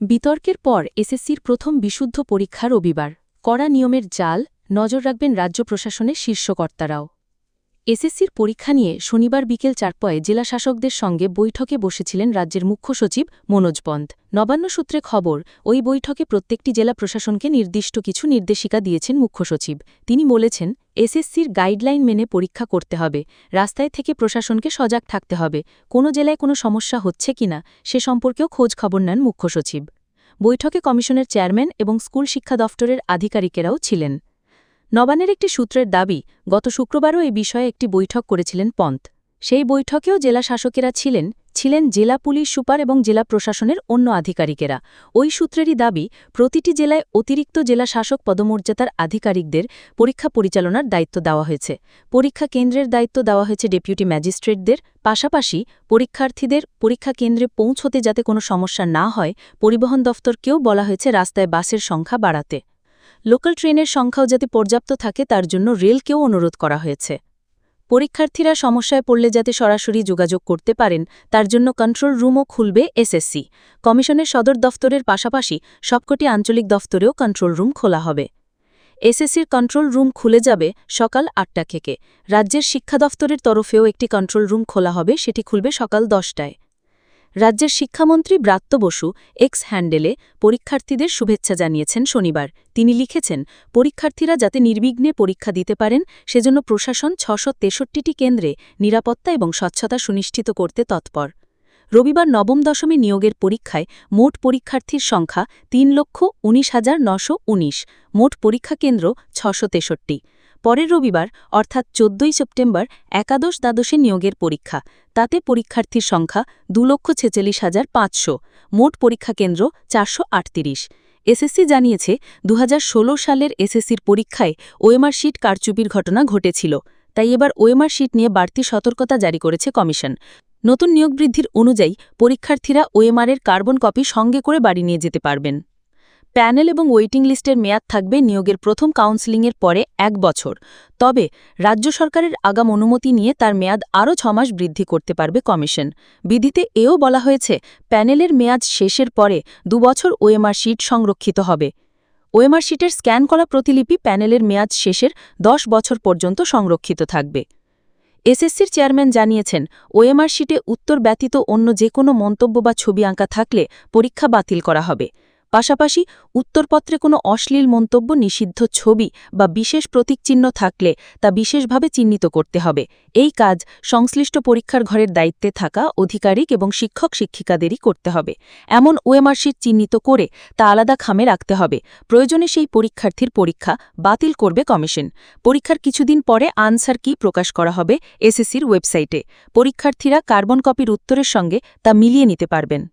বিতর্কের পর এসএসসির প্রথম বিশুদ্ধ পরীক্ষা রবিবার। কড়া নিয়মের জাল, নজর রাখবেন রাজ্য প্রশাসনের শীর্ষকর্তারাও। এসএসসির পরীক্ষা নিয়ে শনিবার বিকেল চারপয়ে জেলা শাসকদের সঙ্গে বৈঠকে বসেছিলেন রাজ্যের মুখ্য সচিব মনোজ পন্ত নবান্ন সূত্রে খবর, ওই বৈঠকে প্রত্যেকটি জেলা প্রশাসনকে নির্দিষ্ট কিছু নির্দেশিকা দিয়েছেন মুখ্য সচিব। তিনি বলেছেন, এসএসসির গাইডলাইন মেনে পরীক্ষা করতে হবে, রাস্তায় থেকে প্রশাসনকে সজাগ থাকতে হবে, কোনো জেলায় কোনো সমস্যা হচ্ছে কিনা, সে সম্পর্কেও খোঁজ খবর নেন মুখ্য সচিব। বৈঠকে কমিশনের চেয়ারম্যান এবং স্কুল শিক্ষা দফতরের আধিকারিকেরাও ছিলেন। নবানের একটি সূত্রের দাবি, গত শুক্রবারও এই বিষয়ে একটি বৈঠক করেছিলেন পন্ত সেই বৈঠকেও জেলা শাসকেরা ছিলেন ছিলেন জেলা পুলিশ সুপার এবং জেলা প্রশাসনের অন্য আধিকারিকেরা। ওই সূত্রেরই দাবি, প্রতিটি জেলায় অতিরিক্ত জেলা শাসক পদমর্যাদার আধিকারিকদের পরীক্ষা পরিচালনার দায়িত্ব দেওয়া হয়েছে। পরীক্ষা কেন্দ্রের দায়িত্ব দেওয়া হয়েছে ডেপুটি ম্যাজিস্ট্রেটদের, পাশাপাশি পরীক্ষার্থীদের পরীক্ষা কেন্দ্রে পৌঁছতে যাতে কোনো সমস্যা না হয়, পরিবহন দফতরকেও বলা হয়েছে রাস্তায় বাসের সংখ্যা বাড়াতে। লোকাল ট্রেনের সংখ্যাও যাতে পর্যাপ্ত থাকে, তার জন্য রেলকেও অনুরোধ করা হয়েছে। পরীক্ষার্থীরা সমস্যায় পড়লে যাতে সরাসরি যোগাযোগ করতে পারেন, তার জন্য কন্ট্রোল রুমও খুলবে এসএসসি। কমিশনের সদর দফতরের পাশাপাশি সবকটি আঞ্চলিক দফতরেও কন্ট্রোল রুম খোলা হবে। এসএসসির কন্ট্রোল রুম খুলে যাবে সকাল আটটা থেকে। রাজ্যের শিক্ষা দফতরের তরফেও একটি কন্ট্রোল রুম খোলা হবে, সেটি খুলবে সকাল দশটায়। রাজ্যের শিক্ষামন্ত্রী ব্রাত্য বসু এক্স হ্যান্ডেলে পরীক্ষার্থীদের শুভেচ্ছা জানিয়েছেন শনিবার। তিনি লিখেছেন, পরীক্ষার্থীরা যাতে নির্বিঘ্নে পরীক্ষা দিতে পারেন, সেজন্য প্রশাসন ছশো তেষট্টিটি কেন্দ্রে নিরাপত্তা এবং স্বচ্ছতা সুনিশ্চিত করতে তৎপর। রবিবার নবম দশমী নিয়োগের পরীক্ষায় মোট পরীক্ষার্থীর সংখ্যা তিন লক্ষ উনিশ হাজার নশো উনিশ। মোট পরীক্ষা কেন্দ্র ছশো তেষট্টি। পরের রবিবার, অর্থাৎ চোদ্দই সেপ্টেম্বর, একাদশ দ্বাদশে নিয়োগের পরীক্ষা। তাতে পরীক্ষার্থীর সংখ্যা দু লক্ষ ছেচল্লিশ হাজার পাঁচশো। মোট পরীক্ষা কেন্দ্র চারশো আটত্রিশ। এসএসসি জানিয়েছে দু হাজার ষোলো সালের এসএসসির পরীক্ষায় ওএমআর শিট কারচুপির ঘটনা ঘটেছিল। তাই এবার ওএমআর শিট নিয়ে বাড়তি সতর্কতা জারি করেছে কমিশন। নতুন নিয়োগ বৃদ্ধির অনুযায়ী পরীক্ষার্থীরা ওএমআরের কার্বন কপি সঙ্গে করে বাড়ি নিয়ে যেতে পারবেন। প্যানেল এবং ওয়েটিং লিস্টের মেয়াদ থাকবে নিয়োগের প্রথম কাউন্সেলিংয়ের পরে এক বছর। তবে, রাজ্য সরকারের আগাম অনুমতি নিয়ে তার মেয়াদ আরও ছমাস বৃদ্ধি করতে পারবে কমিশন। বিধিতে এও বলা হয়েছে, প্যানেলের মেয়াদ শেষের পরে দুবছর ওএমআর শিট সংরক্ষিত হবে। ওএমআর শিটের স্ক্যান করা প্রতিলিপি প্যানেলের মেয়াদ শেষের দশ বছর পর্যন্ত সংরক্ষিত থাকবে। এসএসসির চেয়ারম্যান জানিয়েছেন, ওএমআর শিটে উত্তর ব্যতীত অন্য যে কোনো মন্তব্য বা ছবি আঁকা থাকলে পরীক্ষা বাতিল করা হবে। পাশাপাশি উত্তরপত্রে কোনো অশ্লীল মন্তব্য, নিষিদ্ধ ছবি বা বিশেষ প্রতীকচিহ্ন থাকলে তা বিশেষভাবে চিহ্নিত করতে হবে। এই কাজ সংশ্লিষ্ট পরীক্ষার ঘরের দায়িত্বে থাকা অধিকারিক এবং শিক্ষক শিক্ষিকাদেরই করতে হবে। এমন ওএমআরশিট চিহ্নিত করে তা আলাদা খামে রাখতে হবে। প্রয়োজনে সেই পরীক্ষার্থীর পরীক্ষা বাতিল করবে কমিশন। পরীক্ষার কিছুদিন পরে আনসার কি প্রকাশ করা হবে এসএসসির ওয়েবসাইটে। পরীক্ষার্থীরা কার্বন কপির উত্তরের সঙ্গে তা মিলিয়ে নিতে পারবেন।